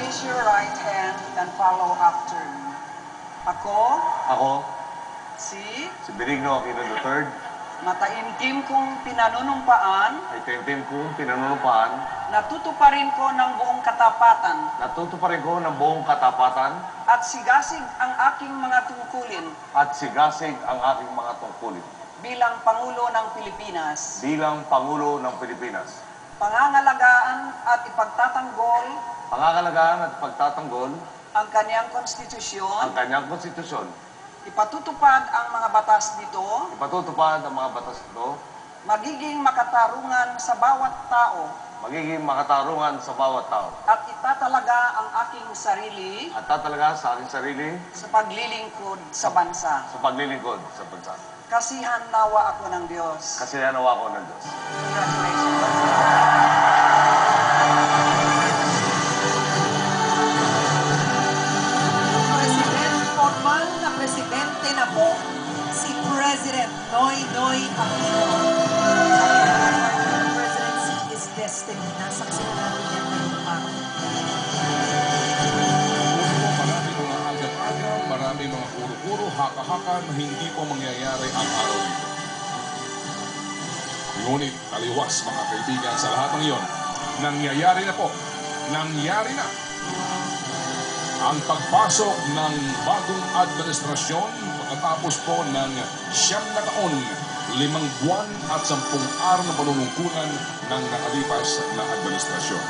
Raise your right hand and follow after me. Ako, Ako, si? Si Benigno Aquino III, mataimtim kong pinanunumpaan, ay temtem kong pinanunumpaan, natutuparin ko ng buong katapatan. Natutuparin ko ng buong katapatan. At sigasig ang aking mga tungkulin. At sigasig ang aking mga tungkulin. Bilang Pangulo ng Pilipinas, bilang Pangulo ng Pilipinas. Pangangalagaan at ipagtatanggol Pangangalagaan at pagtatanggol ang kanyang ang konstitusyon, kanyang konstitusyon, ipatutupad ang mga batas nito, ipatutupad ang mga batas ito, magiging makatarungan sa bawat tao magiging makatarungan sa bawat tao, at itatalaga ang aking sarili at tatalaga sa aking sarili sa paglilingkod sa bansa. sa paglilingkod sa bansa. Kasihan nawa ako ng Diyos. Kasi nawa ko ng Diyos. Congratulations. Po si President Noy Noy Aquino. Our presidency is destiny. Nasaksihan natin yan ngayong araw. Marami mga puro-puro, haka-haka na hindi po mangyayari ang araw nito. Ngunit taliwas mga kaibigan sa lahat ng iyon, nangyayari na po, nangyari na ang pagpasok ng bagong administrasyon pagkatapos po ng siyam na taon, limang buwan at sampung araw na panunungkulan ng nakalipas na administrasyon.